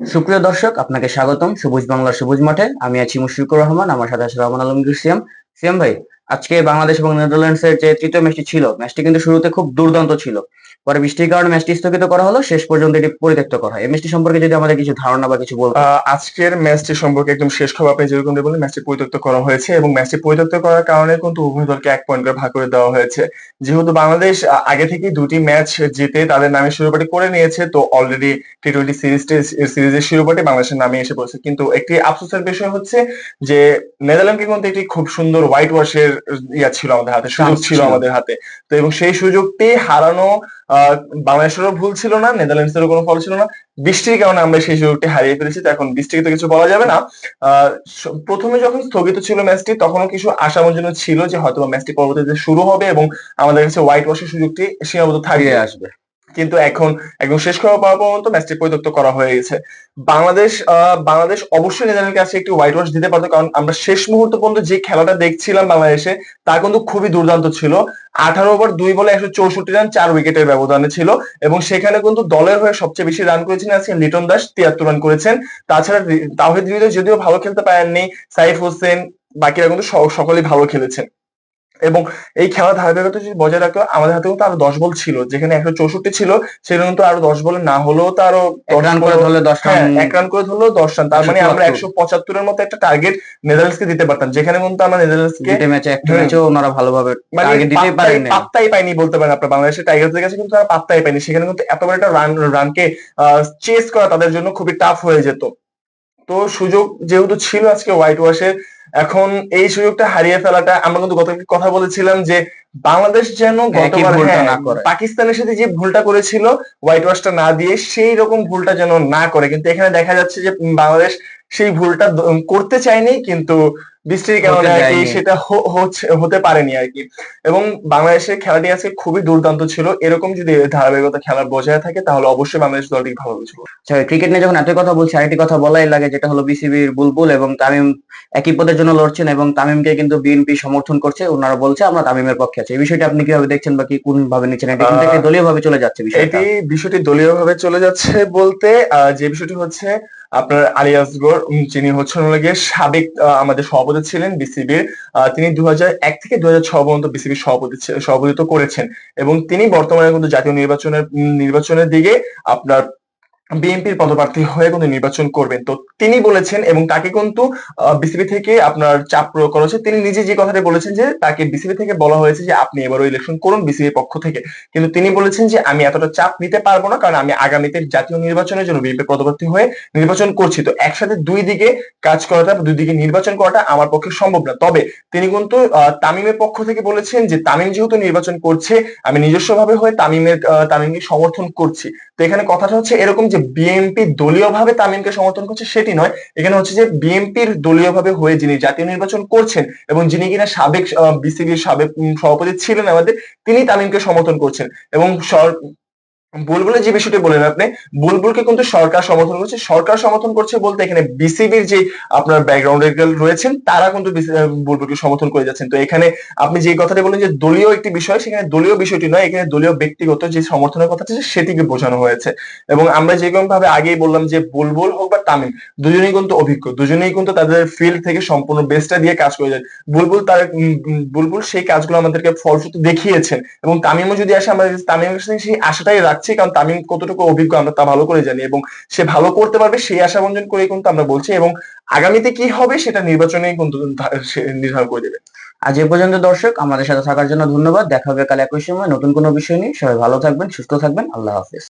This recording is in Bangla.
সুপ্রিয় দর্শক, আপনাকে স্বাগতম। সবুজ বাংলার সবুজ মাঠে। আমি আছি মুশফিকুর রহমান, আমার সাথে আছে রহমান আলমগীর সিয়াম সিয়াম ভাই, আজকে বাংলাদেশ এবং নেদারল্যান্ডস এর যে তৃতীয় ম্যাচটি ছিল, ম্যাচটি কিন্তু শুরুতে খুব দুর্দান্ত ছিল। পরে বৃষ্টির কারণে ম্যাচটি স্থগিত করা হলো শেষ পর্যন্ত এটি পরিত্যক্ত করা হয়। এই ম্যাচটি সম্পর্কে যদি আমাদের কিছু ধারণা বা কিছু বলতে আজকের ম্যাচটি সম্পর্কে একদম শেষ খবর আপনি যেরকম বললেন ম্যাচটি পরিত্যক্ত করা হয়েছে এবং ম্যাচটি পরিত্যক্ত করার কারণে কিন্তু উভয় দলকে এক পয়েন্ট করে ভাগ করে দেওয়া হয়েছে। যেহেতু বাংলাদেশ আগে থেকেই দুটি ম্যাচ জিতে তাদের নামে শিরোপাটি করে নিয়েছে তো অলরেডি টি টোয়েন্টি সিরিজের শিরোপাটি বাংলাদেশের নামে এসে পড়েছে। কিন্তু একটি আফসোসের বিষয় হচ্ছে যে নেদারল্যান্ডকে কিন্তু একটি খুব সুন্দর হোয়াইট ওয়াশের ইয়া ছিল আমাদের হাতে সুযোগ ছিল। আমাদের হাতে। তো এবং সেই সুযোগটি হারানো বাংলাদেশেরও ভুল ছিল না, নেদারল্যান্ডসেরও কোনো ফল ছিল না। বৃষ্টির কারণে আমরা সেই সুযোগটি হারিয়ে ফেলেছি, তো এখন বৃষ্টিকে তো কিছু বলা যাবে না। প্রথমে যখন স্থগিত ছিল ম্যাচটি, তখনও কিছু আশামঞ্জনক ছিল যে হয়তো ম্যাচটি পরবর্তীতে শুরু হবে এবং আমাদের কাছে হোয়াইট ওয়াশের সুযোগটি সীমাবদ্ধ থাকবে। আসবে। কিন্তু এখন, একদম শেষ খবর পাওয়া পর্যন্ত ম্যাচটি পরিত্যক্ত করা হয়ে গেছে। বাংলাদেশ বাংলাদেশ অবশ্যই নেদারল্যান্ডের কাছে একটি হোয়াইট ওয়াশ দিতে পারতো, কারণ আমরা শেষ মুহূর্ত পর্যন্ত যে খেলাটা দেখছিলাম বাংলাদেশে, তা কিন্তু খুবই দুর্দান্ত ছিল। আঠারো ওভার দুই বলে একশো চৌষট্টি রান চার উইকেটের ব্যবধানে ছিল। এবং সেখানে কিন্তু দলের হয়ে সবচেয়ে বেশি রান করেছেন আজকে লিটন দাস, তিয়াত্তর রান করেছেন। তাছাড়া তাহিদ যদিও ভালো খেলতে পারেননি, সাইফ হোসেন, বাকিরা কিন্তু সকলেই ভালো খেলেছেন। এবং এই খেলা ধারাবাহিকতা যদি বজায় রাখতো আমাদের হাতে কিন্তু আরও দশ বল ছিল যেখানে একশো চৌষট্টি ছিল সেখানে কিন্তু আরও দশ বলে না হলেও তো আরও এক রান করে ধরলে দশ হ্যাঁ রান এক রান করে ধরলেও দশ রান তার মানে আমরা 174 একশো পঁচাত্তরের মতো একটা টার্গেট নেদারল্যান্ডস কে দিতে পারতাম যেখানে কিন্তু আমরা নেদারল্যান্ডসকে দুটো ম্যাচে একটা হুম। ম্যাচেও ওনারা ভালোভাবে মানে টার্গেট দিতেই পাত্তাই পাত্তাই পাইনি বলতে পারেন আপনার। বাংলাদেশের টাইগারদের কাছে কিন্তু তারা পাত্তাই পাইনি সেখানে কিন্তু এত বড় একটা রান রানকে চেস করা তাদের জন্য খুবই টাফ হয়ে যেত। তো সুযোগ যেহেতু ছিল আজকে হোয়াইট ওয়াশের এখন এই সুযোগটা হারিয়ে ফেলাটা আমরা কিন্তু গত কথা বলেছিলাম যে বাংলাদেশ যেন গতবার হ্যাঁ, না করে। পাকিস্তানের সাথে যে ভুলটা করেছিল হোয়াইট ওয়াশটা না দিয়ে সেই রকম ভুলটা যেন না করে কিন্তু এখানে দেখা যাচ্ছে যে বাংলাদেশ সেই ভুলটা করতে চায়নি কিন্তু বৃষ্টির কারণে আর কি সেটা হ- হচ্ছে- হতে পারেনি আর কি। এবং বাংলাদেশের খেলাটি আজকে খুবই দুর্দান্ত ছিল। এরকম যদি ধারাবাহিকতা খেলা বজায় থাকে তাহলে অবশ্যই বাংলাদেশ দলটি ভালো কিছু করবে। আচ্ছা ক্রিকেট নিয়ে যখন এত কথা বলছি আরেকটি কথা বলাই লাগে যেটা হলো বিসিবির বুলবুল এবং তামিম একই পদের জন্য লড়ছেন এবং তামিমকে কিন্তু বিএনপি সমর্থন করছে। ওনারা বলছে আমরা তামিমের পক্ষে আছি। এই বিষয়টা আপনি কীভাবে দেখছেন বা কি কোন ভাবে নিচ্ছেন? এটা কিন্তু দলীয় ভাবে চলে যাচ্ছে বিষয়টা। এটি বিষয়টি দলীয় ভাবে চলে যাচ্ছে বলতে আহ, যে বিষয়টি হচ্ছে আপনার আলী আসগর যিনি হচ্ছেন লাগে সাবেক আমাদের সভাপতি ছিলেন বিসিবির তিনি দু এক থেকে দু পর্যন্ত বিসিবির সভাপতি সভাপতিত্ব করেছেন। এবং তিনি বর্তমানে কিন্তু জাতীয় নির্বাচনের নির্বাচনের দিকে আপনার বিএনপির পদপ্রার্থী হয়ে কিন্তু নির্বাচন করবেন। তো তিনি বলেছেন এবং তাকে কিন্তু বিসিবি থেকে আপনার চাপ প্রয়োগ করা হচ্ছে। তিনি নিজে যে কথাটা বলেছেন যে তাকে বিসিবি থেকে বলা হয়েছে যে আপনি এবারও ইলেকশন করুন বিসিবির পক্ষ থেকে। কিন্তু তিনি বলেছেন যে আমি এতটা চাপ নিতে পারব না কারণ আমি আগামীতে জাতীয় নির্বাচনের জন্য বিএনপি পদপ্রার্থী হয়ে নির্বাচন করছি। তো একসাথে দুই দিকে কাজ করাটা, দুই দিকে নির্বাচন করাটা আমার পক্ষে সম্ভব না। তবে তিনি কিন্তু তামিমের পক্ষ থেকে বলেছেন যে তামিম যেহেতু নির্বাচন করছে, আমি নিজস্ব ভাবে হয়ে তামিমের তামিমকে সমর্থন করছি। তো এখানে কথাটা হচ্ছে এরকম যে বিএনপি দলীয় ভাবে তামিমকে সমর্থন করছে সেটি নয়। এখানে হচ্ছে যে বিএনপির দলীয় ভাবে হয়ে যিনি জাতীয় নির্বাচন করছেন এবং যিনি কিনা সাবেক বিসিবির সাবেক সভাপতি ছিলেন আমাদের, তিনি তামিমকে সমর্থন করছেন এবং বুলবুলের যে বিষয়টি বলেন আপনি, বুলবুলকে কিন্তু সরকার সমর্থন করছে। সরকার সমর্থন করছে বলতে এখানে বিসিবির যে আপনার ব্যাকগ্রাউন্ডের রয়েছেন, তারা কিন্তু বুলবুলকে সমর্থন করে যাচ্ছেন। তো এখানে আপনি যে কথাটা বলেন যে দলীয় একটি বিষয়, সেখানে দলীয় বিষয়টি নয়, এখানে দলীয় ব্যক্তিগত যে সমর্থনের কথা আছে, সেটিকে বোঝানো হয়েছে। এবং আমরা যেরকম ভাবে আগেই বললাম যে বুলবুল হোক বা তামিম, দুজনেই কিন্তু অভিজ্ঞ, দুজনেই কিন্তু তাদের ফিল্ড থেকে সম্পূর্ণ বেস্টটা দিয়ে কাজ করে যায় বুলবুল তার বুলবুল সেই কাজগুলো আমাদেরকে ফলশ্রুতি দেখিয়েছেন। এবং তামিমও যদি আসে আমরা তামিমের সেই আশাটাই রাখছি কারণ তামিম কতটুকু অভিজ্ঞ আমরা তা ভালো করে জানি এবং সে ভালো করতে পারবে সেই আশা বঞ্জন করে কিন্তু আমরা বলছি এবং আগামীতে কি হবে সেটা নির্বাচনে কিন্তু নির্ধারণ করে দেবে। আজ এ পর্যন্ত দর্শক, আমাদের সাথে থাকার জন্য ধন্যবাদ। দেখা হবে কাল একই সময়, নতুন কোনো বিষয় নিয়ে। সবাই ভালো থাকবেন, সুস্থ থাকবেন। আল্লাহ হাফেজ।